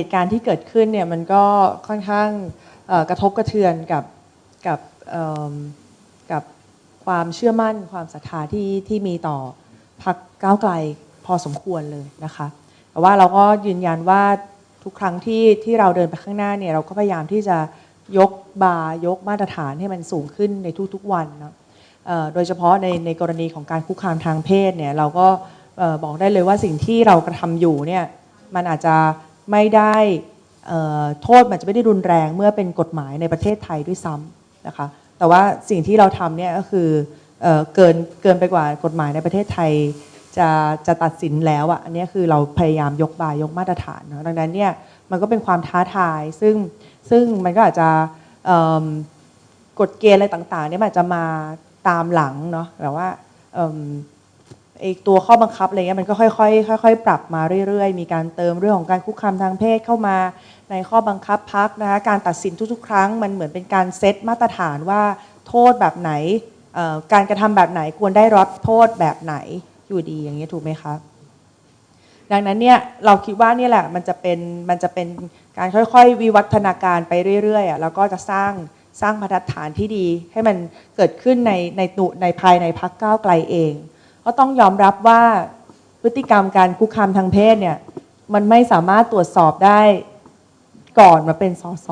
เหตุการณ์ที่เกิดขึ้นเนี่ยมันก็ค่อนข้างกระทบกระเทือนกับกับกับความเชื่อมั่นความศรัทธาที่ที่มีต่อพรรคก้าวไกลพอสมควรเลยนะคะแต่ว่าเราก็ยืนยันว่าทุกครั้งที่ที่เราเดินไปข้างหน้าเนี่ยเราก็พยายามที่จะยกบาร์ยกมาตรฐานให้มันสูงขึ้นในทุกๆวันนะโดยเฉพาะในในกรณีของการคุกคามทางเพศเนี่ยเราก็บอกได้เลยว่าสิ่งที่เรากระทำอยู่เนี่ยมันอาจจะ ไม่ได้โทษมันจะไม่ได้รุนแรงเมื่อเป็นกฎหมายในประเทศไทยด้วยซ้ำนะคะแต่ว่าสิ่งที่เราทำเนี่ยก็คือเออเกินเกินไปกว่ากฎหมายในประเทศไทย จะจะตัดสินแล้วอะอันนี้คือเราพยายามยกบายยกมาตรฐานเนะดังนั้นเนี่ยมันก็เป็นความท้าทายซึ่งซึ่งมันก็อาจจะกฎเกณฑ์อะไรต่างๆเนี่ยมันอาจจะมาตามหลังเนาะแบบว่า ไอตัวข้อบังคับอะไรเงี้ยมันก็ค่อยๆค่อยๆ ปรับมาเรื่อยๆ มีการเติมเรื่องของการคุกคามทางเพศเข้ามาในข้อบังคับพักนะคะการตัดสินทุกๆ ครั้งมันเหมือนเป็นการเซตมาตรฐานว่าโทษแบบไหนการกระทำแบบไหนควรได้รับโทษแบบไหนอยู่ดีอย่างนี้ยถูกไหมคะดังนั้นเนี่ยเราคิดว่านี่แหละมันจะเป็นมันจะเป็นการค่อยๆ วิวัฒนาการไปเรื่อยๆอะแล้วก็จะสร้างสร้างบรรฐานที่ดี ให้มันเกิดขึ้นในในตุในภายในพักก้าวไกลเอง ก็ต้องยอมรับว่าพฤติกรรมการคุกคามทางเพศเนี่ย มันไม่สามารถตรวจสอบได้ก่อนมาเป็นสส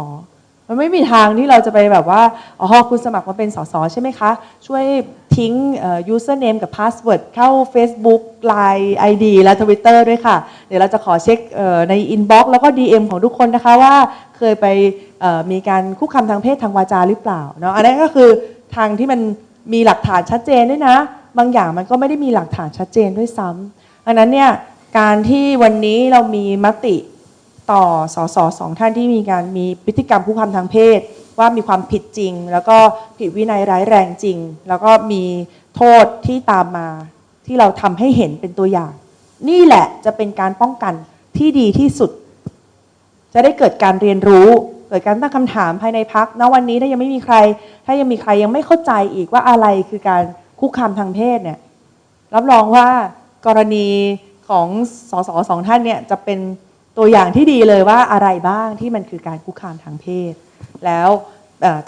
มันไม่มีทางที่เราจะไปแบบว่าอ๋อคุณสมัครมาเป็นสสใช่ไหมคะ ช่วยทิ้งเอ่อ username กับ password เข้า Facebook Line ID และ Twitter ด้วยค่ะ เดี๋ยวเราจะขอเช็คเอ่อใน inbox แล้วก็ DM ของทุกคนนะคะว่าเคยไปมีการคุกคามทางเพศทางวาจาหรือเปล่าเนาะอันนี้นก็คือทางที่มันมีหลักฐานชัดเจนด้วยนะ บางอย่างมันก็ไม่ได้มีหลักฐานชัดเจนด้วยซ้ำอันนั้นเนี่ยการที่วันนี้เรามีมติต่อสสสองท่านที่มีการมีพฤติกรรมคุกคามทางเพศ ว่ามีความผิดจริง แล้วก็ผิดวินัยร้ายแรงจริง แล้วก็มีโทษที่ตามมาที่เราทำให้เห็นเป็นตัวอย่าง นี่แหละจะเป็นการป้องกันที่ดีที่สุด จะได้เกิดการเรียนรู้เกิดการตั้งคำถามภายในพักณวันนี้ถ้ายังไม่มีใคร ถ้ายังมีใครยังไม่เข้าใจอีกว่าอะไรคือการ คุกคามทางเพศเนี่ยรับรองว่ากรณีของสสสองท่านเนี่ยจะเป็นตัวอย่างที่ดีเลยว่าอะไรบ้างที่มันคือการคุกคามทางเพศ แล้ว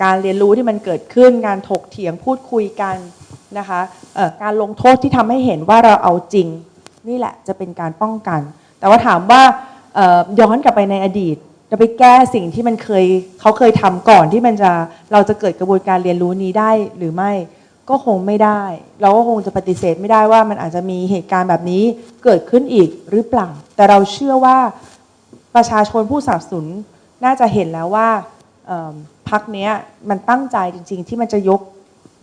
การเรียนรู้ที่มันเกิดขึ้นการถกเถียงพูดคุยกันนะคะการลงโทษที่ทำให้เห็นว่าเราเอาจริง นี่แหละจะเป็นการป้องกัน แต่ว่าถามว่าย้อนกลับไปในอดีตจะไปแก้สิ่งที่มันเคยเขาเคยทำก่อนที่มันจะเราจะเกิดกระบวนการเรียนรู้นี้ได้หรือไม่ ก็คงไม่ได้ เราก็คงจะปฏิเสธไม่ได้ว่ามันอาจจะมีเหตุการณ์แบบนี้เกิดขึ้นอีกหรือเปล่า แต่เราเชื่อว่าประชาชนผู้สนับสนุนน่าจะเห็นแล้วว่าพักนี้มันตั้งใจจริง ๆ ที่มันจะยก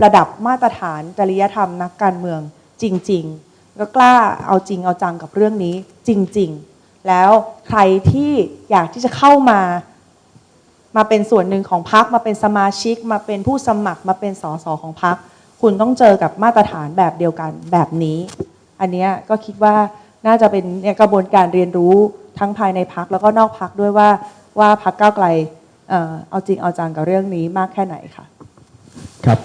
ระดับมาตรฐานจริยธรรมนักการเมืองจริง ๆ ก็กล้าเอาจริงเอาจังกับเรื่องนี้จริง ๆ แล้วใครที่อยากที่จะเข้ามามาเป็นส่วนหนึ่งของพักมาเป็นสมาชิก มาเป็นผู้สมัครมาเป็นสสของพัก คุณต้องเจอกับมาตรฐานแบบเดียวกันแบบนี้ อันนี้ก็คิดว่าน่าจะเป็นนกระบวนการเรียนรู้ทั้งภายในพักแล้วก็นอกพักด้วยว่าว่าพักก้าวไกลเอาจริงเอาจังกับเรื่องนี้มากแค่ไหนค่ะ ครับ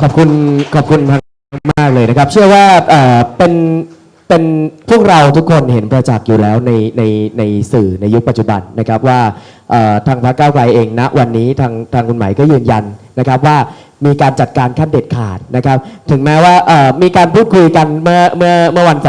ขอบคุณขอบคุณมากเลยนะครับ เชื่อว่าเป็นเป็นพวกเราทุกคนเห็นประจักษ์อยู่แล้วในในในสื่อในยุคปัจจุบันนะครับว่าทางพรรคก้าวไกลเองณวันนี้ทางทางคุณหมายก็ยืนยันนะครับว่า มีการจัดการขั้นเด็ดขาดนะครับ ถึงแม้ว่ามีการพูดคุยกันเมื่อเมื่อเมื่อวันสอง